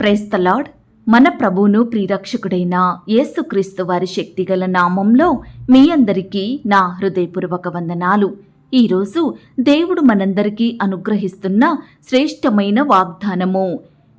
Praise the Lord మన ప్రభువును ప్రియరక్షకుడైన యేసుక్రీస్తు వారి శక్తిగల నామంలో మీ అందరికీ నా హృదయపూర్వక వందనాలు. ఈరోజు దేవుడు మనందరికీ అనుగ్రహిస్తున్న శ్రేష్టమైన వాగ్దానము.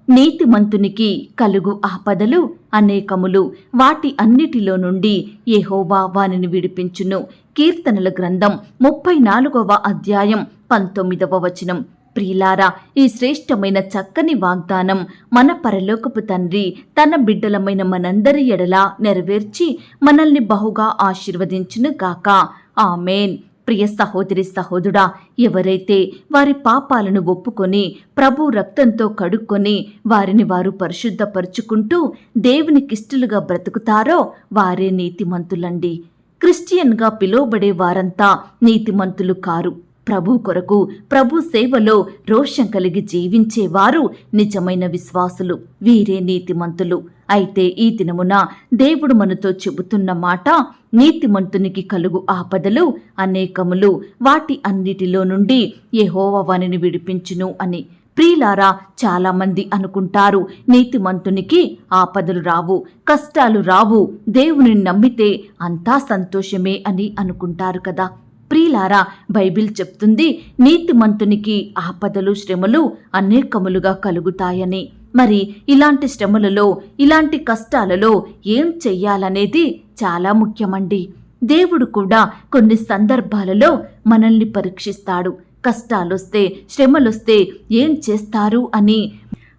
నీతిమంతునికి కలుగు ఆపదలు అనేకములు వాటి అన్నిటిలో నుండి యెహోవా వానిని విడిపించును. కీర్తనల గ్రంథం ముప్పై నాలుగవ అధ్యాయం పంతొమ్మిదవ వచనం. ప్రియులారా ఈ శ్రేష్టమైన చక్కని వాగ్దానం మన పరలోకపు తండ్రి తన బిడ్డలమైన మనందరి ఎడల నెరవేర్చి మనల్ని బహుగా ఆశీర్వదించును గాక. ఆమెన్. ప్రియ సహోదరి సహోదరుడా ఎవరైతే వారి పాపాలను ఒప్పుకొని ప్రభు రక్తంతో కడుక్కొని వారిని వారు పరిశుద్ధపరుచుకుంటూ దేవునికిష్టలుగా బ్రతుకుతారో వారే నీతిమంతులండి. క్రిస్టియన్గా పిలువబడే వారంతా నీతిమంతులు కారు. ప్రభు కొరకు ప్రభు సేవలో రోషం కలిగి జీవించేవారు నిజమైన విశ్వాసులు వీరే నీతిమంతులు. అయితే ఈ దినమున దేవుడు మనతో చెబుతున్న మాట నీతిమంతునికి కలుగు ఆపదలు అనేకములు వాటి అన్నిటిలో నుండి యెహోవా వానిని విడిపించును అని. ప్రియులారా చాలామంది అనుకుంటారు నీతిమంతునికి ఆపదలు రావు కష్టాలు రావు దేవుని నమ్మితే అంతా సంతోషమే అని అనుకుంటారు కదా. ప్రియులారా బైబిల్ చెప్తుంది నీతిమంతునికి ఆపదలు శ్రమలు అనేకములుగా కలుగుతాయని. మరి ఇలాంటి శ్రమలలో ఇలాంటి కష్టాలలో ఏం చెయ్యాలనేది చాలా ముఖ్యమండి. దేవుడు కూడా కొన్ని సందర్భాలలో మనల్ని పరీక్షిస్తాడు. కష్టాలొస్తే శ్రమలొస్తే ఏం చేస్తారు అని.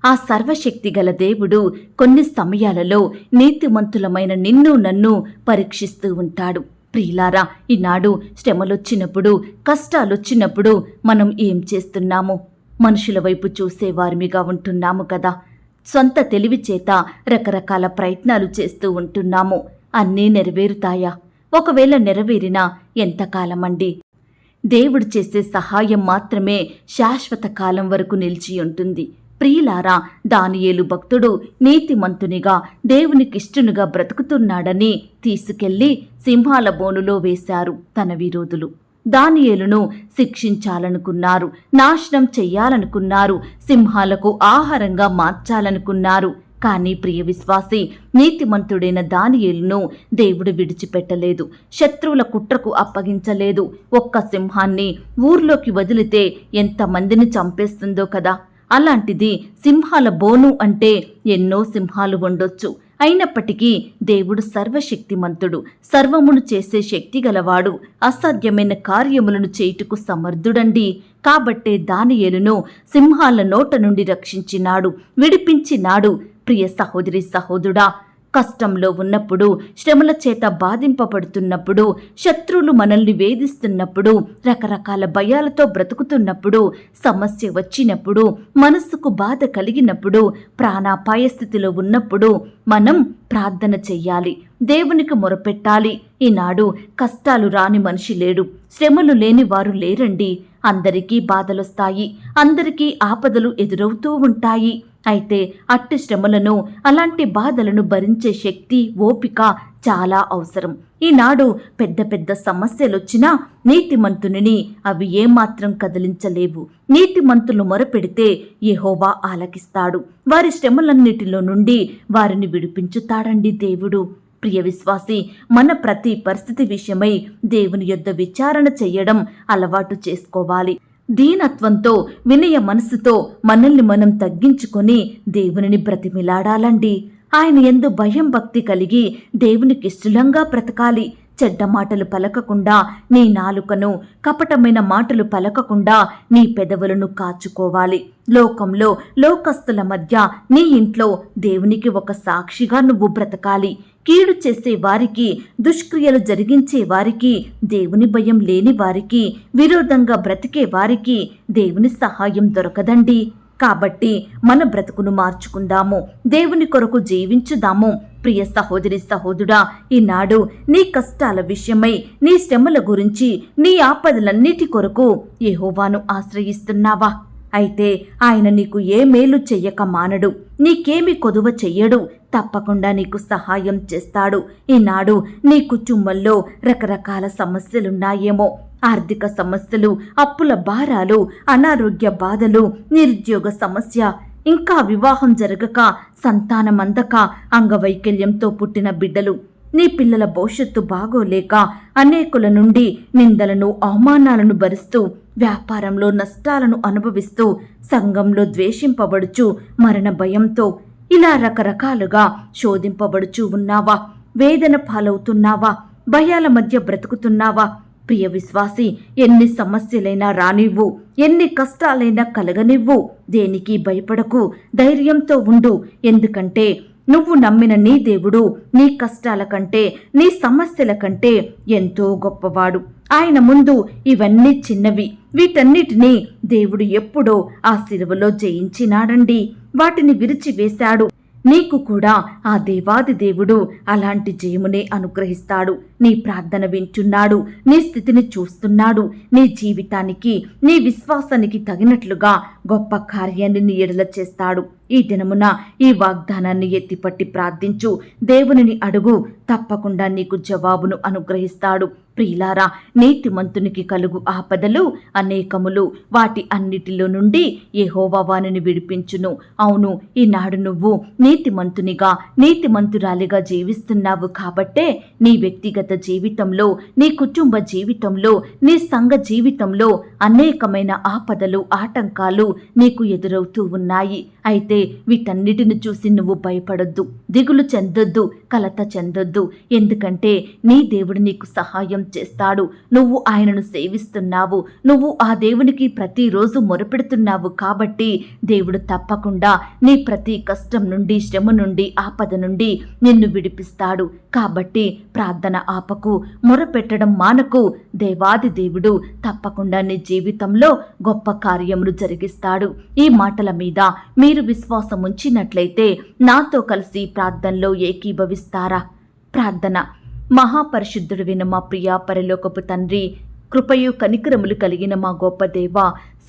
ఆ సర్వశక్తి గల దేవుడు కొన్ని సమయాలలో నీతిమంతులమైన నిన్ను నన్ను పరీక్షిస్తూ ఉంటాడు. ప్రియులారా ఈనాడు శ్రమలొచ్చినప్పుడు కష్టాలొచ్చినప్పుడు మనం ఏం చేస్తున్నాము? మనుషుల వైపు చూసేవారిమిగా ఉంటున్నాము కదా. సొంత తెలివి చేత రకరకాల ప్రయత్నాలు చేస్తూ ఉంటున్నాము. అన్నీ నెరవేరుతాయా? ఒకవేళ నెరవేరినా ఎంతకాలమండి? దేవుడు చేసే సహాయం మాత్రమే శాశ్వత కాలం వరకు నిలిచి ఉంటుంది. ప్రియులారా దానియేలు భక్తుడు నీతిమంతునిగా దేవునికిష్టునిగా బ్రతుకుతున్నాడని తీసుకెళ్ళి సింహాల బోనులో వేశారు తన విరోధులు. దానియేలును శిక్షించాలనుకున్నారు నాశనం చెయ్యాలనుకున్నారు సింహాలకు ఆహారంగా మార్చాలనుకున్నారు. కానీ ప్రియ విశ్వాసి నీతిమంతుడైన దానియేలును దేవుడు విడిచిపెట్టలేదు శత్రువుల కుట్రకు అప్పగించలేదు. ఒక్క సింహాన్ని ఊర్లోకి వదిలితే ఎంతమందిని చంపేస్తుందో కదా. అలాంటిది సింహాల బోను అంటే ఎన్నో సింహాలు ఉండొచ్చు. అయినప్పటికీ దేవుడు సర్వశక్తిమంతుడు సర్వమును చేసే శక్తి గలవాడు అసాధ్యమైన కార్యములను చేయుటకు సమర్థుడండి. కాబట్టే దానియేలును సింహాల నోట నుండి రక్షించినాడు విడిపించినాడు. ప్రియ సహోదరి సహోదరుడా కష్టంలో ఉన్నప్పుడు శ్రమల చేత బాధింపబడుతున్నప్పుడు శత్రువులు మనల్ని వేధిస్తున్నప్పుడు రకరకాల భయాలతో బ్రతుకుతున్నప్పుడు సమస్య వచ్చినప్పుడు మనస్సుకు బాధ కలిగినప్పుడు ప్రాణాపాయ స్థితిలో ఉన్నప్పుడు మనం ప్రార్థన చెయ్యాలి. దేవునికి మొరపెట్టాలి. ఈనాడు కష్టాలు రాని మనిషి లేడు. శ్రమలు లేని వారు లేరండి. అందరికీ బాధలొస్తాయి. అందరికీ ఆపదలు ఎదురవుతూ ఉంటాయి. అయితే అట్టి శ్రమలను అలాంటి బాధలను భరించే శక్తి ఓపిక చాలా అవసరం. ఈనాడు పెద్ద పెద్ద సమస్యలొచ్చినా నీతిమంతుని అవి ఏమాత్రం కదిలించలేవు. నీతిమంతులు మొరపెడితే యెహోవా ఆలకిస్తాడు. వారి శ్రమలన్నిటిలో నుండి వారిని విడిపించుతాడండి దేవుడు. ప్రియ విశ్వాసి మన ప్రతి పరిస్థితి విషయమై దేవుని యొద్ద విచారణ చెయ్యడం అలవాటు చేసుకోవాలి. దీనత్వంతో వినయ మనసుతో మనల్ని మనం తగ్గించుకొని దేవునిని బ్రతిమిలాడాలండి. ఆయన ఎందు భయం భక్తి కలిగి దేవునికి ఇష్టలంగా బ్రతకాలి. చెడ్డ మాటలు పలకకుండా నీ నాలుకను కపటమైన మాటలు పలకకుండా నీ పెదవులను కాచుకోవాలి. లోకంలో లోకస్తుల మధ్య నీ ఇంట్లో దేవునికి ఒక సాక్షిగా నువ్వు బ్రతకాలి. కీడు చేసే వారికి దుష్క్రియలు జరిగించే వారికి దేవుని భయం లేని వారికి విరోధంగా బ్రతికే వారికి దేవుని సహాయం దొరకదండి. కాబట్టి మన బ్రతుకును మార్చుకుందాము. దేవుని కొరకు జీవించుదాము. ప్రియ సహోదరి సహోదుడా ఈనాడు నీ కష్టాల విషయమై నీ శ్రమల గురించి నీ ఆపదలన్నిటి కొరకు ఏహోవాను ఆశ్రయిస్తున్నావా? అయితే ఆయన నీకు ఏ మేలు చెయ్యక మానడు నీకేమి కొదువ చెయ్యడు తప్పకుండా నీకు సహాయం చేస్తాడు. ఈనాడు నీ కుటుంబంలో రకరకాల సమస్యలున్నాయేమో. ఆర్థిక సమస్యలు అప్పుల భారాలు అనారోగ్య బాధలు నిరుద్యోగ సమస్య ఇంకా వివాహం జరగక సంతానం అందక అంగవైకల్యంతో పుట్టిన బిడ్డలు. నీ పిల్లల భవిష్యత్తు బాగోలేక అనేకుల నుండి నిందలను అవమానాలను భరిస్తూ వ్యాపారంలో నష్టాలను అనుభవిస్తూ సంఘంలో ద్వేషింపబడుచు మరణ భయంతో ఇలా రకరకాలుగా శోధింపబడుచు ఉన్నావా? వేదన పాలవుతున్నావా? భయాల మధ్య బ్రతుకుతున్నావా? ప్రియ విశ్వాసి ఎన్ని సమస్యలైనా రానివ్వు ఎన్ని కష్టాలైనా కలగనివ్వు. దేనికి భయపడకు? ధైర్యంతో ఉండు. ఎందుకంటే నువ్వు నమ్మిన నీ దేవుడు నీ కష్టాల కంటే నీ సమస్యల కంటే ఎంతో గొప్పవాడు. ఆయన ముందు ఇవన్నీ చిన్నవి. వీటన్నిటినీ దేవుడు ఎప్పుడో ఆ శిలువలో జయించినాడండి. వాటిని విరిచివేశాడు. నీకు కూడా ఆ దేవాది దేవుడు అలాంటి జయమునే అనుగ్రహిస్తాడు. నీ ప్రార్థన వింటున్నాడు నీ స్థితిని చూస్తున్నాడు నీ జీవితానికి నీ విశ్వాసానికి తగినట్లుగా గొప్ప కార్యాన్ని నీ ఎడల చేస్తాడు. ఈ దినమున ఈ వాగ్దానాన్ని ఎత్తిపట్టి ప్రార్థించు. దేవునిని అడుగు తప్పకుండా నీకు జవాబును అనుగ్రహిస్తాడు. ప్రియులారా నీతిమంతునికి కలుగు ఆపదలు అనేకములు. వాటి అన్నిటిలో నుండి యెహోవా వానిని విడిపించును. అవును ఈనాడు నువ్వు నీతిమంతునిగా నీతిమంతురాలిగా జీవిస్తున్నావు కాబట్టే నీ వ్యక్తిగత జీవితంలో నీ కుటుంబ జీవితంలో నీ సంఘ జీవితంలో అనేకమైన ఆపదలు ఆటంకాలు నీకు ఎదురవుతూ ఉన్నాయి. అయితే వీటన్నిటిని చూసి నువ్వు భయపడొద్దు దిగులు చెందొద్దు కలత చెందొద్దు. ఎందుకంటే నీ దేవుడు నీకు సహాయం చేస్తాడు. నువ్వు ఆయనను సేవిస్తున్నావు. నువ్వు ఆ దేవునికి ప్రతిరోజు మొరపెడుతున్నావు కాబట్టి దేవుడు తప్పకుండా నీ ప్రతి కష్టం నుండి శ్రమ నుండి ఆపద నుండి నిన్ను విడిపిస్తాడు. కాబట్టి ప్రార్థన ఆపకు మొరపెట్టడం మానకు దేవాది దేవుడు తప్పకుండా నీ జీవితంలో గొప్ప కార్యములు జరిగిస్తాడు. ఈ మాటల మీద మీరు విశ్వాసం ఉంచినట్లయితే నాతో కలిసి ప్రార్థనలో ఏకీభవిస్తారా? ప్రార్థన మహాపరిశుద్ధుడు విన మా ప్రియా పరలోకపు తండ్రి కృపయు కనికరములు కలిగిన మా గొప్ప దేవ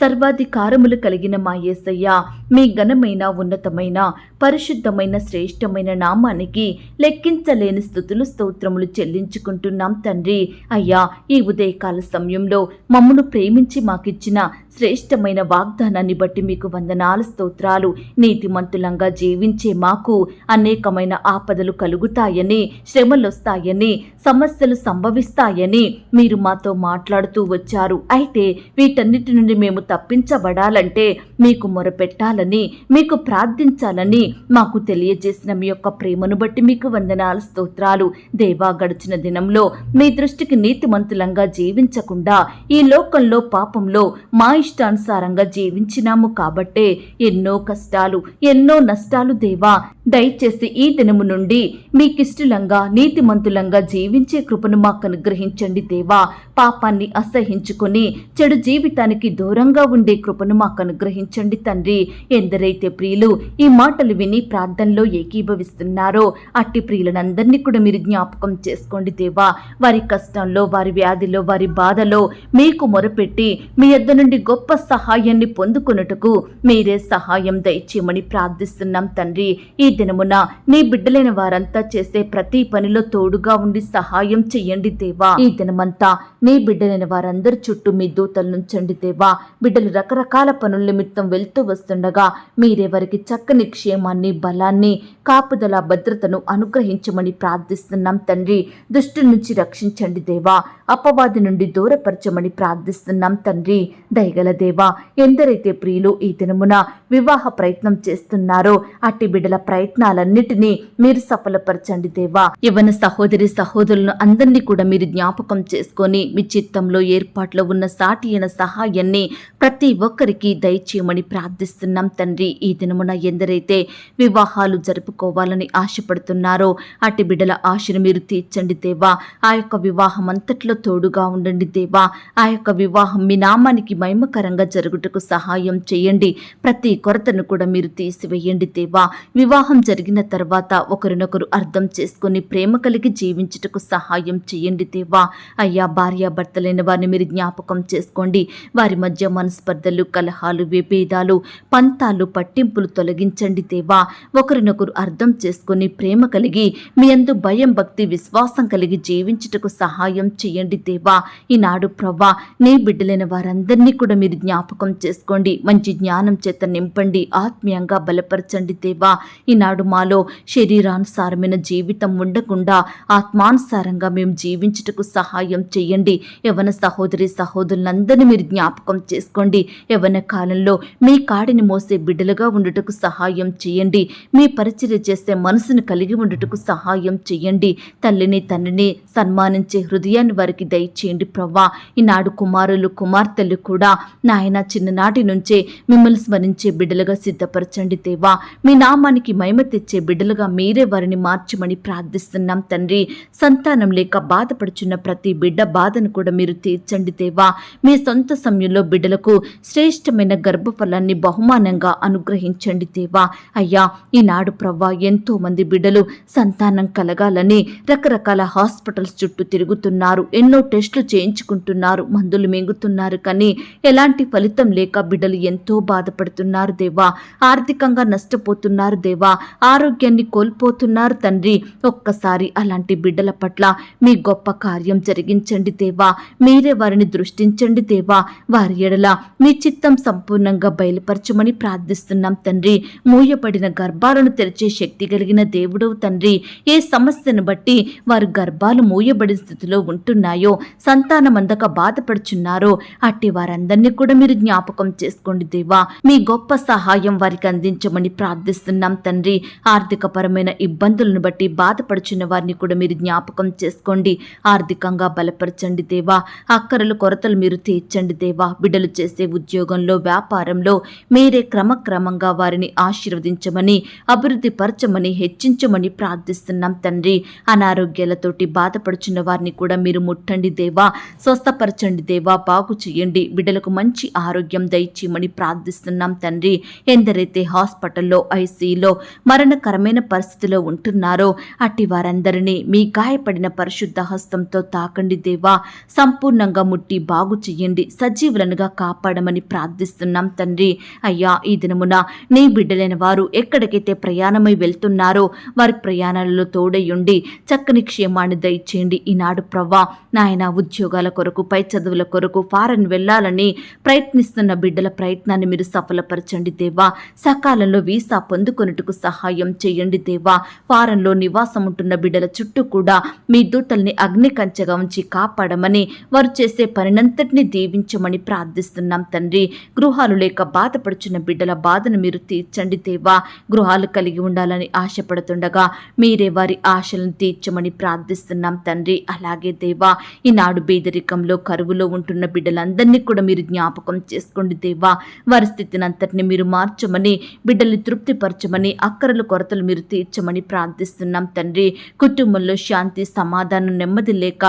సర్వాధికారములు కలిగిన మా యేసయ్య మీ ఘనమైన ఉన్నతమైన పరిశుద్ధమైన శ్రేష్టమైన నామానికి లెక్కించలేని స్థుతులు స్తోత్రములు చెల్లించుకుంటున్నాం తండ్రి. అయ్యా ఈ ఉదయకాల సమయంలో మమ్మను ప్రేమించి మాకిచ్చిన శ్రేష్టమైన వాగ్దానాన్ని బట్టి మీకు వందనాలు స్తోత్రాలు నీతిమంతులంగా జీవించే మాకు అనేకమైన ఆపదలు కలుగుతాయని శ్రమలొస్తాయని సమస్యలు సంభవిస్తాయని మీరు మాతో మాట్లాడుతూ వచ్చారు. అయితే వీటన్నిటి నుండి మేము తప్పించబడాలంటే మీకు మొరపెట్టాలని మీకు ప్రార్థించాలని మాకు తెలియజేసిన మీ యొక్క ప్రేమను బట్టి మీకు వందనాలు స్తోత్రాలు. దేవా గడిచిన దినంలో మీ దృష్టికి నీతిమంతులంగా జీవించకుండా ఈ లోకంలో పాపంలో మా ఇష్టానుసారంగా జీవించినాము కాబట్టే ఎన్నో కష్టాలు ఎన్నో నష్టాలు దేవా దయచేసి ఈ దినము నుండి మీకిష్టలంగా నీతిమంతులంగా జీవించే కృపను మాకు అనుగ్రహించండి దేవా. పాపాన్ని అసహించుకొని చెడు జీవితానికి దూరంగా ఉండే కృపను మాకు అనుగ్రహించండి తండ్రి. ఎందరైతే ప్రియులు ఈ మాటలు విని ప్రార్థనలో ఏకీభవిస్తున్నారో అట్టి ప్రియులనందరినీ కూడా మీరు జ్ఞాపకం చేసుకోండి దేవా. వారి కష్టంలో వారి వ్యాధిలో వారి బాధలో మీకు మొరపెట్టి మీ యొద్ద నుండి గొప్ప సహాయాన్ని పొందుకొనుటకు మీరే సహాయం దయచేయమని ప్రార్థిస్తున్నాం తండ్రి. ఈ దినమున నీ బిడ్డలైన వారంతా చేసే ప్రతి పనిలో తోడుగా ఉండి సహాయం చెయ్యండి దేవా. ఈ దినమంతా నీ బిడ్డలైన వారందరి చుట్టూ మీ దూతలు నుంచండి దేవా. బిడ్డలు రకరకాల పనుల నిమిత్తం వెళ్తూ వస్తుండగా మీరే వారికి చక్కని క్షేమాన్ని బలాన్ని కాపుదల భద్రతను అనుగ్రహించమని ప్రార్థిస్తున్నాం తండ్రి. దుష్టు నుంచి రక్షించండి దేవా. అపవాది నుండి దూరపరచమని ప్రార్థిస్తున్నాం తండ్రి. దయగల దేవా ఎందరైతే ప్రియులు ఈ దినమున వివాహ ప్రయత్నం చేస్తున్నారో అట్టి బిడ్డల ప్రయత్నాలన్నిటినీ మీరు సఫలపరచండి దేవా. యవన సహోదరి సహోదరులను అందరినీ కూడా మీరు జ్ఞాపకం చేసుకొని మీ చిత్తంలో ఏర్పాట్లో ఉన్న సాటి అయిన సహాయాన్ని ప్రతి ఒక్కరికి దయచేయమని ప్రార్థిస్తున్నాం తండ్రి. ఈ దినమున ఎందరైతే వివాహాలు జరుపుకోవాలని ఆశపడుతున్నారో అట్టి బిడ్డల ఆశను మీరు తీర్చండి దేవా. ఆ యొక్క వివాహం అంతట్లో తోడుగా ఉండండి దేవా. ఆ యొక్క వివాహం మీ నామానికి మహిమకరంగా జరుగుటకు సహాయం చేయండి. ప్రతి కొరతను కూడా మీరు తీసివేయండి దేవా. వివాహ వివాహం జరిగిన తర్వాత ఒకరినొకరు అర్థం చేసుకుని ప్రేమ కలిగి జీవించుటకు సహాయం చేయండి దేవా. అయ్యా భార్యాభర్తలైన వారిని మీరు జ్ఞాపకం చేసుకోండి. వారి మధ్య మనస్పర్ధలు కలహాలు విభేదాలు పంతాలు పట్టింపులు తొలగించండి దేవా. ఒకరినొకరు అర్థం చేసుకుని ప్రేమ కలిగి మీ అందు భయం భక్తి విశ్వాసం కలిగి జీవించుటకు సహాయం చేయండి దేవా. ఈనాడు ప్రవ్వా నీ బిడ్డలైన వారందరినీ కూడా మీరు జ్ఞాపకం చేసుకోండి. మంచి జ్ఞానం చేత నింపండి. ఆత్మీయంగా బలపరచండి దేవా. ఈనాడు మాలో శరీరానుసారమైన జీవితం ఉండకుండా ఆత్మానుసారంగా మేము జీవించుటకు సహాయం చేయండి. యవన సహోదరి సహోదరులందరినీ మీరు జ్ఞాపకం చేసుకోండి. యవన కాలంలో మీ కాడిని మోసే బిడ్డలుగా ఉండుటకు సహాయం చేయండి. మీ పరిచర్య చేసే మనసును కలిగి ఉండుటకు సహాయం చేయండి. తల్లిని తండ్రిని సన్మానించే హృదయాన్ని వారికి దయచేయండి ప్రవ్వా. ఈనాడు కుమారులు కుమార్తెలు కూడా నాయన చిన్ననాటి నుంచే మిమ్మల్ని స్మరించే బిడ్డలుగా సిద్ధపరచండి దేవా. మీ నామానికి మహిమ తెచ్చే బిడ్డలుగా మీరే వారిని మార్చమని ప్రార్థిస్తున్నాం తండ్రి. సంతానం లేక బాధపడుచున్న ప్రతి బిడ్డ బాధను కూడా మీరు తీర్చండి దేవా. మీ సొంత సమయంలో బిడ్డలకు శ్రేష్టమైన గర్భఫలాన్ని బహుమానంగా అనుగ్రహించండి దేవా. అయ్యా ఈనాడు ప్రవ్వా ఎంతో మంది బిడ్డలు సంతానం కలగాలని రకరకాల హాస్పిటల్స్ చుట్టూ తిరుగుతున్నారు. ఎన్నో టెస్టులు చేయించుకుంటున్నారు మందులు మింగుతున్నారు. కానీ ఎలాంటి ఫలితం లేక బిడ్డలు ఎంతో బాధపడుతున్నారు దేవా. ఆర్థికంగా నష్టపోతున్నారు దేవా. ఆరోగ్యాన్ని కోల్పోతున్నారు తండ్రి. ఒక్కసారి అలాంటి బిడ్డల పట్ల మీ గొప్ప కార్యం జరిగించండి దేవా. మీరే వారిని దృష్టించండి దేవా. వారి ఎడల మీ చిత్తం సంపూర్ణంగా బయలుపరచమని ప్రార్థిస్తున్నాం తండ్రి. మూయబడిన గర్భాలను తెరిచే శక్తి కలిగిన దేవుడవు తండ్రి. ఏ సమస్యను బట్టి వారు గర్భాలు మూయబడిన స్థితిలో ఉంటున్నాయో సంతానం అందక బాధపడుచున్నారో అట్టి వారందరినీ కూడా మీరు జ్ఞాపకం చేసుకోండి దేవా. మీ గొప్ప సహాయం వారికి అందించమని ప్రార్థిస్తున్నాం తండ్రి. ఆర్థికపరమైన ఇబ్బందులను బట్టి బాధపడుచున్న వారిని కూడా మీరు జ్ఞాపకం చేసుకోండి. ఆర్థికంగా బలపరచండి దేవా. అక్కరలు కొరతలు మీరు తీర్చండి దేవా. బిడ్డలు చేసే ఉద్యోగంలో వ్యాపారంలో మీరే క్రమక్రమంగా వారిని ఆశీర్వదించమని అభివృద్ధి పరచమని హెచ్చించమని ప్రార్థిస్తున్నాం తండ్రి. అనారోగ్యాలతోటి బాధపడుచున్న వారిని కూడా మీరు ముట్టండి దేవా. స్వస్థపరచండి దేవా. బాగు చేయండి. బిడ్డలకు మంచి ఆరోగ్యం దయచేయమని ప్రార్థిస్తున్నాం తండ్రి. ఎందరైతే హాస్పిటల్లో ఐసీలో మరణకరమైన పరిస్థితిలో ఉంటున్నారో అట్టి వారందరినీ మీ గాయపడిన పరిశుద్ధ హస్తంతో తాకండి దేవా. సంపూర్ణంగా ముట్టి బాగు చెయ్యండి. సజీవులనుగా కాపాడమని ప్రార్థిస్తున్నాం తండ్రి. అయ్యా ఈ దినమున నీ బిడ్డలైన వారు ఎక్కడికైతే ప్రయాణమై వెళ్తున్నారో వారి ప్రయాణాలలో తోడయ్యుండి చక్కని క్షేమాన్ని దయచేయండి. ఈనాడు ప్రవ్వా నాయన ఉద్యోగాల కొరకు పై చదువుల కొరకు ఫారెన్ వెళ్ళాలని ప్రయత్నిస్తున్న బిడ్డల ప్రయత్నాన్ని మీరు సఫలపరచండి దేవా. సకాలంలో వీసా పొందుకొనుటకు సహాయం చేయండి దేవా. వారంలో నివాసం ఉంటున్న బిడ్డల చుట్టూ కూడా మీ దూతల్ని అగ్ని కంచెగా ఉంచి కాపాడమని వారు చేసే పనినంతటిని దీవించమని ప్రార్థిస్తున్నాం తండ్రి. గృహాలు లేక బాధపడుచున్న బిడ్డల బాధను మీరు తీర్చండి దేవా. గృహాలు కలిగి ఉండాలని ఆశపడుతుండగా మీరే వారి ఆశలను తీర్చమని ప్రార్థిస్తున్నాం తండ్రి. అలాగే దేవా ఈనాడు బీదరికంలో కరువులో ఉంటున్న బిడ్డలందరినీ కూడా మీరు జ్ఞాపకం చేసుకోండి దేవా. వారి స్థితిని అంతటిని మీరు మార్చమని బిడ్డల్ని తృప్తిపరచమని అక్కరలు కొరతలు మీరు తీర్చమని ప్రార్థిస్తున్నాం తండ్రి. కుటుంబంలో శాంతి సమాధానం నెమ్మది లేక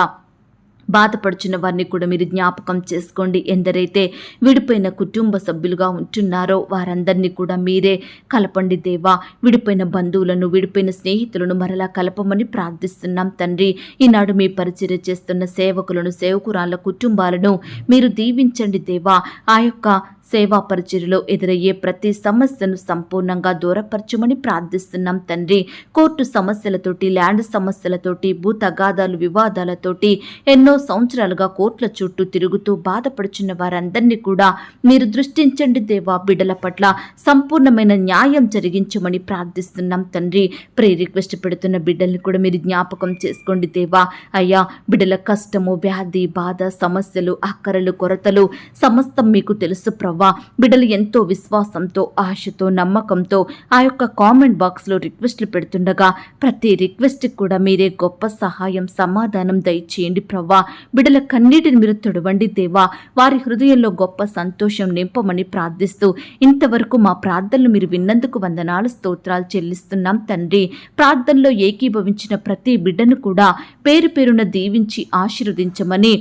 బాధపడుచున్న వారిని కూడా మీరు జ్ఞాపకం చేసుకోండి. ఎందరైతే విడిపోయిన కుటుంబ సభ్యులుగా ఉంటున్నారో వారందరినీ కూడా మీరే కలపండి దేవా. విడిపోయిన బంధువులను విడిపోయిన స్నేహితులను మరలా కలపమని ప్రార్థిస్తున్నాం తండ్రి. ఈనాడు మీ పరిచర్య చేస్తున్న సేవకులను సేవకురాళ్ళ కుటుంబాలను మీరు దీవించండి దేవా. ఆ యొక్క సేవా పరిచర్యలో ఎదురయ్యే ప్రతి సమస్యను సంపూర్ణంగా దూరపరచమని ప్రార్థిస్తున్నాం తండ్రి. కోర్టు సమస్యలతోటి ల్యాండ్ సమస్యలతోటి భూ తగాదాలు వివాదాలతోటి ఎన్నో సంవత్సరాలుగా కోర్టుల చుట్టూ తిరుగుతూ బాధపడుచున్న వారందరినీ కూడా మీరు దృష్టించండి దేవా బిడ్డల పట్ల. సంపూర్ణమైన న్యాయం జరిగించమని ప్రార్థిస్తున్నాం తండ్రి. ప్రే రిక్వెస్ట్ పెడుతున్న బిడ్డల్ని కూడా మీరు జ్ఞాపకం చేసుకోండి దేవా. అయ్యా బిడ్డల కష్టము వ్యాధి బాధ సమస్యలు అక్కరలు కొరతలు సమస్తం మీకు తెలుసు ప్రవ్వా బిడ్డలు ఎంతో విశ్వాసంతో ఆశతో నమ్మకంతో ఆ యొక్క కామెంట్ బాక్స్లో రిక్వెస్ట్లు పెడుతుండగా ప్రతి రిక్వెస్ట్కి కూడా మీరే గొప్ప సహాయం సమాధానం దయచేయండి ప్రవ్వా. బిడ్డల కన్నీటిని మీరు తొడవండి దేవా. వారి హృదయంలో గొప్ప సంతోషం నింపమని ప్రార్థిస్తూ ఇంతవరకు మా ప్రార్థనలు మీరు విన్నందుకు వందనాలు స్తోత్రాలు చెల్లిస్తున్నాం తండ్రి. ప్రార్థనలో ఏకీభవించిన ప్రతి బిడ్డను కూడా పేరు పేరున దీవించి ఆశీర్వదించమని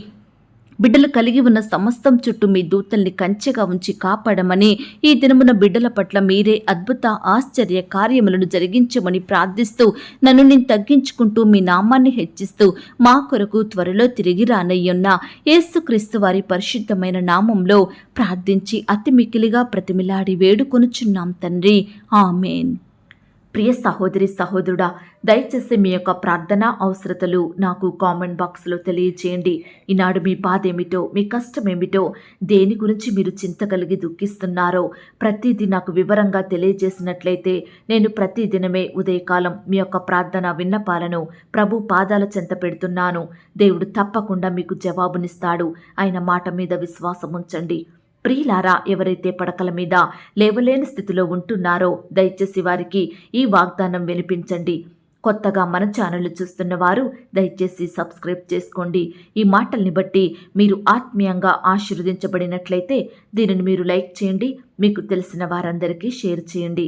బిడ్డలు కలిగి ఉన్న సమస్తం చుట్టూ మీ దూతల్ని కంచెగా ఉంచి కాపాడమని ఈ దినమున బిడ్డల పట్ల మీరే అద్భుత ఆశ్చర్య కార్యములను జరిగించమని ప్రార్థిస్తూ నన్ను నేను తగ్గించుకుంటూ మీ నామాన్ని హెచ్చిస్తూ మా కొరకు త్వరలో తిరిగి రానయ్యున్న యేసుక్రీస్తు వారి పరిశుద్ధమైన నామంలో ప్రార్థించి అతి మికిలిగా ప్రతిమిలాడి వేడుకొనుచున్నాం తండ్రి. ఆమెన్. ప్రియ సహోదరి సహోదరుడా దయచేసి మీ యొక్క ప్రార్థన అవసరతలు నాకు కామెంట్ బాక్స్లో తెలియజేయండి. ఈనాడు మీ బాధేమిటో మీ కష్టం ఏమిటో దేని గురించి మీరు చింత కలిగి దుఃఖిస్తున్నారో ప్రతిదీ నాకు వివరంగా తెలియజేసినట్లయితే నేను ప్రతిదినమే ఉదయకాలం మీ యొక్క ప్రార్థన విన్నపాలను ప్రభు పాదాల చెంత పెడుతున్నాను. దేవుడు తప్పకుండా మీకు జవాబునిస్తాడు. ఆయన మాట మీద విశ్వాసం ఉంచండి. ప్రియులారా ఎవరైతే పడకల మీద లేవలేని స్థితిలో ఉంటున్నారో దయచేసి వారికి ఈ వాగ్దానం వినిపించండి. కొత్తగా మన ఛానల్ చూస్తున్న వారు దయచేసి సబ్స్క్రైబ్ చేసుకోండి. ఈ మాటల్ని బట్టి మీరు ఆత్మీయంగా ఆశీర్వదించబడినట్లయితే దీనిని మీరు లైక్ చేయండి మీకు తెలిసిన వారందరికీ షేర్ చేయండి.